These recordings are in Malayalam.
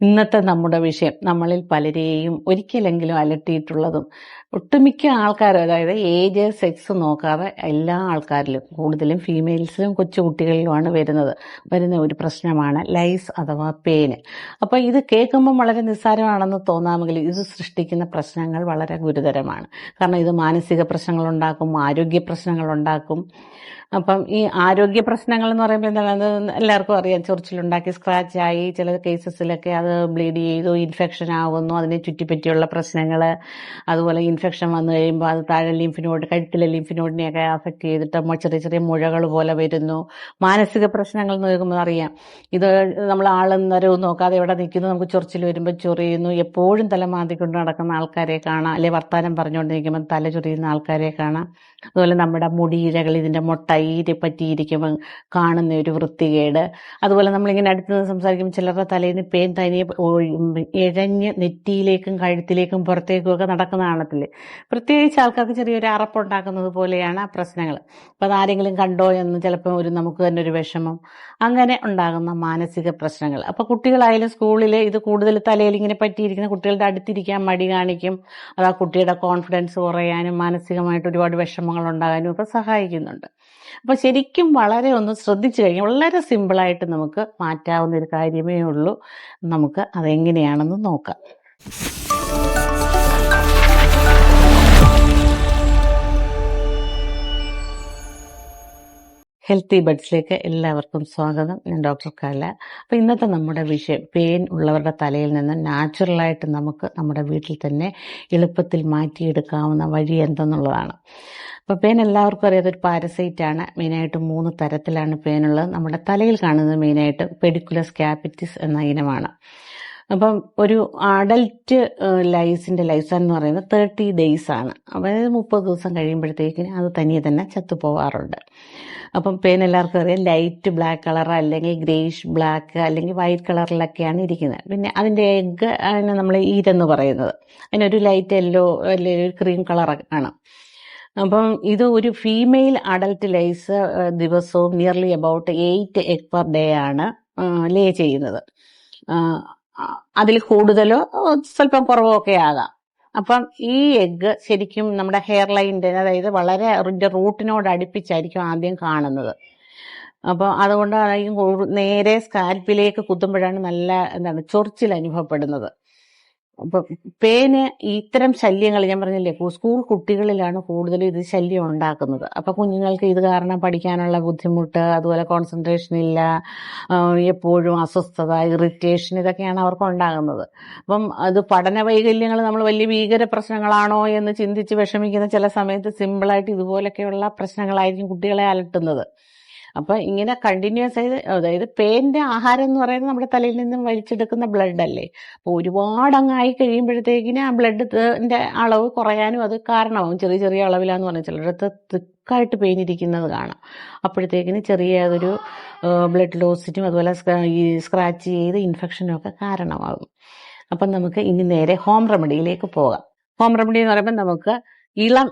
ഇന്നത്തെ നമ്മുടെ വിഷയം നമ്മളിൽ പലരെയും ഒരിക്കലെങ്കിലും അലട്ടിയിട്ടുള്ളതും ഒട്ടുമിക്ക ആൾക്കാരും അതായത് ഏജ് സെക്സ് നോക്കാതെ എല്ലാ ആൾക്കാരിലും കൂടുതലും ഫീമെയിൽസിലും കൊച്ചുകുട്ടികളിലുമാണ് വരുന്നത്. വരുന്ന ഒരു പ്രശ്നമാണ് ലൈസ് അഥവാ പെയിന് അപ്പോൾ ഇത് കേൾക്കുമ്പോൾ വളരെ നിസ്സാരമാണെന്ന് തോന്നാമെങ്കിലും ഇത് സൃഷ്ടിക്കുന്ന പ്രശ്നങ്ങൾ വളരെ ഗുരുതരമാണ്. കാരണം ഇത് മാനസിക പ്രശ്നങ്ങളുണ്ടാക്കും ആരോഗ്യ പ്രശ്നങ്ങൾ ഉണ്ടാക്കും. അപ്പം ഈ ആരോഗ്യ പ്രശ്നങ്ങൾ എന്ന് പറയുമ്പോൾ എല്ലാവർക്കും അറിയാം. ചൊറിച്ചിലുണ്ടാക്കി സ്ക്രാച്ച് ആയി ചില കേസസിലൊക്കെ അത് ബ്ലീഡ് ചെയ്തു ഇൻഫെക്ഷൻ ആവുന്നു. അതിനെ ചുറ്റിപ്പറ്റിയുള്ള പ്രശ്നങ്ങൾ അതുപോലെ ഇൻഫെക്ഷൻ വന്നു കഴിയുമ്പോൾ അത് താഴെ ലിംഫിനോട് കഴുത്തിലെ ലിംഫിനോടിനെയൊക്കെ അഫക്റ്റ് ചെയ്തിട്ട് ചെറിയ ചെറിയ മുഴകൾ പോലെ വരുന്നു. മാനസിക പ്രശ്നങ്ങൾ എന്ന് കേൾക്കുമ്പോൾ അറിയാം. ഇത് നമ്മൾ ആളും നോക്കാതെ എവിടെ നിൽക്കുന്നു? നമുക്ക് ചൊറിച്ചിൽ വരുമ്പോൾ ചൊറിയുന്നു. എപ്പോഴും തല മാന്തിക്കൊണ്ട് നടക്കുന്ന ആൾക്കാരെ കാണാം. അല്ലെ വർത്താനം പറഞ്ഞുകൊണ്ട് നിൽക്കുമ്പോൾ തല ചൊറിയുന്ന ആൾക്കാരെ കാണാം. അതുപോലെ നമ്മുടെ മുടിയിഴകൾ ഇതിന്റെ മൊട്ടയിര് പറ്റിയിരിക്കുമ്പോൾ കാണുന്ന ഒരു വൃത്തികേട്. അതുപോലെ നമ്മളിങ്ങനെ അടുത്ത് നിന്ന് സംസാരിക്കുമ്പോൾ ചിലരുടെ തലയിൽ നിന്ന് പേൻ തനിയെ ഇഴഞ്ഞ് നെറ്റിയിലേക്കും കഴുത്തിലേക്കും പുറത്തേക്കും ഒക്കെ നടക്കുന്ന കാണത്തില്ലേ? പ്രത്യേകിച്ച് ആൾക്കാർക്ക് ചെറിയൊരു അറപ്പുണ്ടാക്കുന്നത് പോലെയാണ് ആ പ്രശ്നങ്ങൾ. അപ്പം അതാരെങ്കിലും കണ്ടോ എന്ന് ചിലപ്പോൾ ഒരു നമുക്ക് തന്നെ ഒരു വിഷമം. അങ്ങനെ ഉണ്ടാകുന്ന മാനസിക പ്രശ്നങ്ങൾ. അപ്പോൾ കുട്ടികളായാലും സ്കൂളിൽ ഇത് കൂടുതൽ തലയിൽ ഇങ്ങനെ പറ്റിയിരിക്കുന്ന കുട്ടികളുടെ അടുത്തിരിക്കാൻ മടി കാണിക്കും. അത് ആ കുട്ടിയുടെ കോൺഫിഡൻസ് കുറയാനും മാനസികമായിട്ട് ഒരുപാട് വിഷമങ്ങൾ ഉണ്ടാകാനും ഒക്കെ സഹായിക്കുന്നുണ്ട്. അപ്പോൾ ശരിക്കും വളരെ ഒന്ന് ശ്രദ്ധിച്ചു കഴിഞ്ഞാൽ വളരെ സിമ്പിളായിട്ട് നമുക്ക് മാറ്റാവുന്ന ഒരു കാര്യമേ ഉള്ളൂ. നമുക്ക് അതെങ്ങനെയാണെന്ന് നോക്കാം. ഹെൽത്തി ബഡ്സിലേക്ക് എല്ലാവർക്കും സ്വാഗതം. ഞാൻ ഡോക്ടർ കല. അപ്പോൾ ഇന്നത്തെ നമ്മുടെ വിഷയം പെയിൻ ഉള്ളവരുടെ തലയിൽ നിന്ന് നാച്ചുറലായിട്ട് നമുക്ക് നമ്മുടെ വീട്ടിൽ തന്നെ എളുപ്പത്തിൽ മാറ്റിയെടുക്കാവുന്ന വഴി എന്തെന്നുള്ളതാണ്. അപ്പോൾ പെയിൻ എല്ലാവർക്കും അറിയാത്ത ഒരു പാരസൈറ്റ് ആണ്. മെയിനായിട്ട് മൂന്ന് തരത്തിലാണ് പെയിൻ ഉള്ളത്. നമ്മുടെ തലയിൽ കാണുന്നത് മെയിനായിട്ട് പെഡിക്കുലസ് ക്യാപിറ്റിസ് എന്ന ഇനമാണ്. അപ്പം ഒരു അഡൽറ്റ് ലൈസിന്റെ ലൈഫ് എന്ന് പറയുന്നത് തേർട്ടി ഡേയ്സ് ആണ്. അതായത് മുപ്പത് ദിവസം കഴിയുമ്പോഴത്തേക്കിന് അത് തനിയെ തന്നെ ചത്തുപോകാറുണ്ട് അപ്പം പേൻ എല്ലാവർക്കും അറിയാം ലൈറ്റ് ബ്ലാക്ക് കളർ അല്ലെങ്കിൽ ഗ്രേഷ് ബ്ലാക്ക് അല്ലെങ്കിൽ വൈറ്റ് കളറിലൊക്കെയാണ് ഇരിക്കുന്നത്. പിന്നെ അതിന്റെ എഗ്ഗ് അതിനെ നമ്മൾ ഈരെന്ന് പറയുന്നത്. അതിനൊരു ലൈറ്റ് യെല്ലോ അല്ലെങ്കിൽ ഒരു ക്രീം കളറൊക്കെ ആണ് അപ്പം ഇത് ഒരു ഫീമെയിൽ അഡൽട്ട് ലൈസ് ദിവസവും nearly about eight egg per day ആണ് ലേ ചെയ്യുന്നത്. അതിൽ കൂടുതലോ സ്വല്പം കുറവോ ഒക്കെ ആകാം. അപ്പം ഈ എഗ്ഗ് ശരിക്കും നമ്മുടെ ഹെയർ ലൈന്റെ അതായത് വളരെ അതിന്റെ റൂട്ടിനോട് അടുപ്പിച്ചായിരിക്കും ആദ്യം കാണുന്നത്. അപ്പോൾ കൂടു- നേരെ സ്കാൽപ്പിലേക്ക് കുത്തുമ്പോഴാണ് നല്ല എന്താണ് ചൊറിച്ചിൽ അനുഭവപ്പെടുന്നത്. പേന് ഇത്തരം ശല്യങ്ങൾ ഞാൻ പറഞ്ഞില്ലേ സ്കൂൾ കുട്ടികളിലാണ് കൂടുതലും ഇത് ശല്യം ഉണ്ടാക്കുന്നത്. അപ്പൊ കുഞ്ഞുങ്ങൾക്ക് ഇത് കാരണം പഠിക്കാനുള്ള ബുദ്ധിമുട്ട് അതുപോലെ കോൺസെൻട്രേഷൻ ഇല്ല എപ്പോഴും അസ്വസ്ഥത ഇറിറ്റേഷൻ ഇതൊക്കെയാണ് അവർക്ക് ഉണ്ടാകുന്നത്. അപ്പം അത് പഠന വൈകല്യങ്ങൾ നമ്മൾ വലിയ ഭീകര പ്രശ്നങ്ങളാണോ എന്ന് ചിന്തിച്ച് വിഷമിക്കുന്ന ചില സമയത്ത് സിമ്പിളായിട്ട് ഇതുപോലൊക്കെയുള്ള പ്രശ്നങ്ങളായിരിക്കും കുട്ടികളെ അലട്ടുന്നത്. അപ്പൊ ഇങ്ങനെ കണ്ടിന്യൂസ് ആയി അതായത് പേന്റെ ആഹാരം എന്ന് പറയുന്നത് നമ്മുടെ തലയിൽ നിന്നും വലിച്ചെടുക്കുന്ന ബ്ലഡ് അല്ലേ? അപ്പോൾ ഒരുപാട് അങ്ങായി കഴിയുമ്പോഴത്തേക്കിന് ആ ബ്ലഡിന്റെ അളവ് കുറയാനും അത് കാരണമാവും. ചെറിയ ചെറിയ അളവിലാന്ന് പറഞ്ഞാൽ ചിലടത്ത് തിക്കായിട്ട് പെയിൻ ഇരിക്കുന്നത് കാണാം. അപ്പോഴത്തേക്കിന് ചെറിയ ഒരു ബ്ലഡ് ലോസിനും അതുപോലെ ഈ സ്ക്രാച്ച് ചെയ്ത് ഇൻഫെക്ഷനും ഒക്കെ കാരണമാകും. അപ്പം നമുക്ക് ഇനി നേരെ ഹോം റെമഡിയിലേക്ക് പോകാം. ഹോം റെമഡി എന്ന് പറയുമ്പോൾ നമുക്ക് ഇളം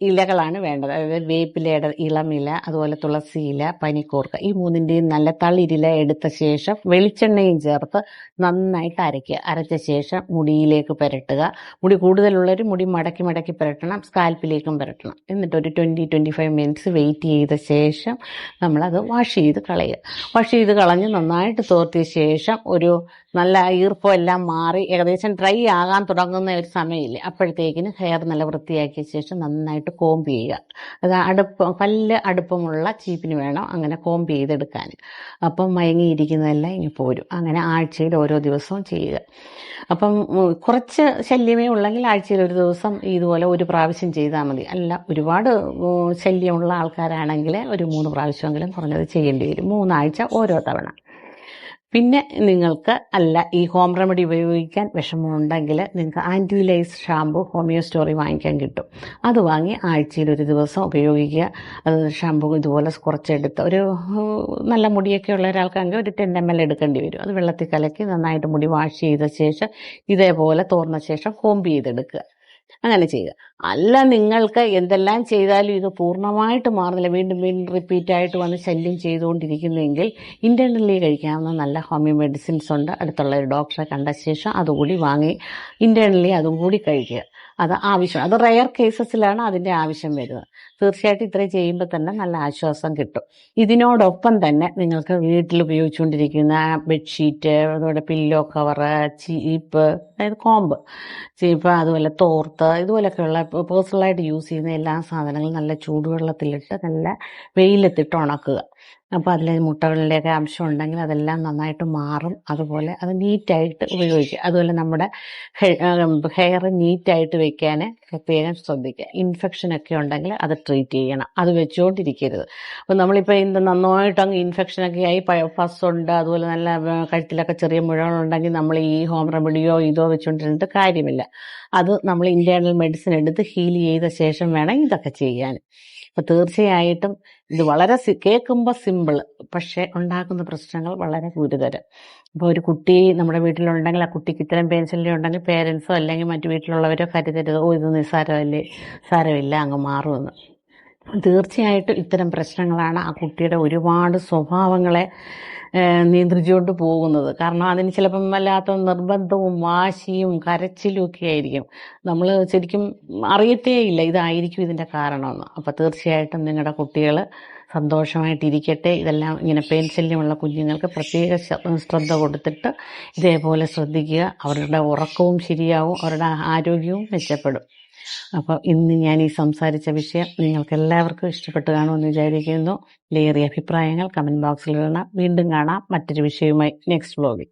ഇലകളാണ് വേണ്ടത്. അതായത് വേപ്പിലയുടെ ഇളം ഇല അതുപോലെ തുളസി ഇല പനിക്കൂർക്ക ഈ മൂന്നിന്റെയും നല്ല തളിരില എടുത്ത ശേഷം വെളിച്ചെണ്ണയും ചേർത്ത് നന്നായിട്ട് അരയ്ക്കുക. അരച്ച ശേഷം മുടിയിലേക്ക് പുരട്ടുക. മുടി കൂടുതലുള്ളവർ മുടി മടക്കി മടക്കി പുരട്ടണം. സ്കാൽപ്പിലേക്കും പുരട്ടണം. എന്നിട്ട് ഒരു twenty twenty five minutes wait ചെയ്ത ശേഷം നമ്മളത് വാഷ് ചെയ്ത് കളയുക. വാഷ് ചെയ്ത് കളഞ്ഞ് നന്നായിട്ട് തോർത്തിയ ശേഷം ഒരു നല്ല ഈർപ്പം എല്ലാം മാറി ഏകദേശം ഡ്രൈ ആകാൻ തുടങ്ങുന്ന ഒരു സമയമില്ലേ? അപ്പോഴത്തേക്കിന് ഹെയർ നല്ല വൃത്തിയാക്കിയ ശേഷം നന്നായിട്ട് കോമ്പ് ചെയ്യുക. അത് അടുപ്പം പല്ല് അടുപ്പമുള്ള ചീപ്പിന് വേണം അങ്ങനെ കോമ്പ് ചെയ്തെടുക്കാൻ. അപ്പം മയങ്ങിയിരിക്കുന്നതെല്ലാം ഇനി പോരും. അങ്ങനെ ആഴ്ചയിൽ ഓരോ ദിവസവും ചെയ്യുക. അപ്പം കുറച്ച് ശല്യമേ ഉള്ളെങ്കിൽ ആഴ്ചയിൽ ഒരു ദിവസം ഇതുപോലെ ഒരു പ്രാവശ്യം ചെയ്താൽ മതി. അല്ല ഒരുപാട് ശല്യമുള്ള ആൾക്കാരാണെങ്കിൽ ഒരു മൂന്ന് പ്രാവശ്യമെങ്കിലും കുറഞ്ഞത് ചെയ്യേണ്ടി വരും. മൂന്നാഴ്ച ഓരോ തവണ. പിന്നെ നിങ്ങൾക്ക് അല്ല ഈ ഹോം റെമഡി ഉപയോഗിക്കാൻ വിഷമമുണ്ടെങ്കിൽ നിങ്ങൾക്ക് ആന്റിലൈസ് ഷാമ്പു ഹോമിയോ സ്റ്റോറി വാങ്ങിക്കാൻ കിട്ടും. അത് വാങ്ങി ആഴ്ചയിൽ ഒരു ദിവസം ഉപയോഗിക്കുക. അത് ഷാമ്പു ഇതുപോലെ കുറച്ചെടുത്ത് ഒരു നല്ല മുടിയൊക്കെ ഉള്ള ഒരാൾക്കാണെങ്കിൽ ഒരു ടെൻ എം എൽ എടുക്കേണ്ടി വരും. അത് വെള്ളത്തിൽ കലക്കി നന്നായിട്ട് മുടി വാഷ് ചെയ്ത ശേഷം ഇതേപോലെ തോർന്ന ശേഷം കോമ്പ് ചെയ്തെടുക്കുക. അങ്ങനെ ചെയ്യുക. അല്ല നിങ്ങൾക്ക് എന്തെല്ലാം ചെയ്താലും ഇത് പൂർണമായിട്ട് മാറുന്നില്ല. വീണ്ടും വീണ്ടും റിപ്പീറ്റ് ആയിട്ട് വന്ന് ശല്യം ചെയ്തുകൊണ്ടിരിക്കുന്നെങ്കിൽ ഇന്റേർണലി കഴിക്കാവുന്ന നല്ല ഹോമിയോ മെഡിസിൻസ് ഉണ്ട്. അടുത്തുള്ള ഒരു ഡോക്ടറെ കണ്ട ശേഷം അതുകൂടി വാങ്ങി ഇന്റേർണലി അതും കൂടി കഴിക്കുക. അത് ആവശ്യം. അത് റെയർ കേസസിലാണ് അതിന്റെ ആവശ്യം വരുന്നത് തീർച്ചയായിട്ടും ഇത്രയും ചെയ്യുമ്പോൾ തന്നെ നല്ല ആശ്വാസം കിട്ടും. ഇതിനോടൊപ്പം തന്നെ നിങ്ങൾക്ക് വീട്ടിൽ ഉപയോഗിച്ചുകൊണ്ടിരിക്കുന്ന ബെഡ്ഷീറ്റ് അതുപോലെ പില്ലോ കവറ് ചീപ്പ് അതായത് കോമ്പ് ചീപ്പ് അതുപോലെ തോർത്ത് ഇതുപോലൊക്കെയുള്ള പേഴ്സണലായിട്ട് യൂസ് ചെയ്യുന്ന എല്ലാ സാധനങ്ങളും നല്ല ചൂടുവെള്ളത്തിലിട്ട് നല്ല വെയിലത്തിട്ട് ഉണക്കുക. അപ്പോൾ അതിൽ മുട്ടകളുടെയൊക്കെ അംശം ഉണ്ടെങ്കിൽ അതെല്ലാം നന്നായിട്ട് മാറും. അതുപോലെ അത് നീറ്റായിട്ട് ഉപയോഗിക്കുക. അതുപോലെ നമ്മുടെ ഹെയർ നീറ്റായിട്ട് വെക്കാൻ പ്രത്യേകം ശ്രദ്ധിക്കുക. ഇൻഫെക്ഷനൊക്കെ ഉണ്ടെങ്കിൽ അത് ട്രീറ്റ് ചെയ്യണം. അത് വെച്ചുകൊണ്ടിരിക്കരുത് അപ്പോൾ നമ്മളിപ്പോൾ ഇന്ന് നന്നായിട്ട് അങ്ങ് ഇൻഫെക്ഷൻ ഒക്കെ ആയി പസ് ഉണ്ട് അതുപോലെ നല്ല കഴുത്തിലൊക്കെ ചെറിയ മുഴകളുണ്ടെങ്കിൽ നമ്മൾ ഈ ഹോം റെമഡിയോ ഇതോ വെച്ചുകൊണ്ടിരുന്നിട്ട് കാര്യമില്ല. അത് നമ്മൾ ഇന്റേർണൽ മെഡിസിൻ എടുത്ത് ഹീൽ ചെയ്ത ശേഷം വേണം ഇതൊക്കെ ചെയ്യാൻ അപ്പോൾ തീർച്ചയായിട്ടും ഇത് വളരെ കേൾക്കുമ്പോൾ സിമ്പിൾ പക്ഷെ ഉണ്ടാക്കുന്ന പ്രശ്നങ്ങൾ വളരെ ഗുരുതരം. അപ്പോൾ ഒരു കുട്ടി നമ്മുടെ വീട്ടിലുണ്ടെങ്കിൽ ആ കുട്ടിക്ക് ഇത്തരം പെൻസിലി ഉണ്ടെങ്കിൽ പേരൻസോ അല്ലെങ്കിൽ മറ്റു വീട്ടിലുള്ളവരോ കരുതരുത്. ഓ ഇത് നിസ്സാരമല്ലേ? സാരമില്ല അങ്ങ് മാറുമെന്ന്. തീർച്ചയായിട്ടും ഇത്തരം പ്രശ്നങ്ങളാണ് ആ കുട്ടിയുടെ ഒരുപാട് സ്വഭാവങ്ങളെ നിയന്ത്രിച്ചുകൊണ്ട് പോകുന്നത്. കാരണം അതിന് ചിലപ്പം വല്ലാത്ത നിർബന്ധവും വാശിയും കരച്ചിലും ഒക്കെ ആയിരിക്കും. നമ്മൾ ശരിക്കും അറിയത്തേയില്ല ഇതായിരിക്കും ഇതിന്റെ കാരണമെന്ന്. അപ്പോൾ തീർച്ചയായിട്ടും നിങ്ങളുടെ കുട്ടികൾ സന്തോഷമായിട്ടിരിക്കട്ടെ. ഇതെല്ലാം ഇങ്ങനെ പെൻസിലിനുള്ള കുഞ്ഞുങ്ങൾക്ക് പ്രത്യേക ശ്രദ്ധ കൊടുത്തിട്ട് ഇതേപോലെ ശ്രദ്ധിക്കുക. അവരുടെ ഉറക്കവും ശരിയാവും. അവരുടെ ആരോഗ്യവും മെച്ചപ്പെടും. അപ്പോൾ ഇന്ന് ഞാൻ ഈ സംസാരിച്ച വിഷയം നിങ്ങൾക്ക് എല്ലാവർക്കും ഇഷ്ടപ്പെട്ടു കാണുമെന്ന് വിചാരിക്കുന്നു. ലേറിയ അഭിപ്രായങ്ങൾ കമന്റ് ബോക്സിൽ ഇടണം. വീണ്ടും കാണാം മറ്റൊരു വിഷയവുമായി നെക്സ്റ്റ് വ്ലോഗിൽ.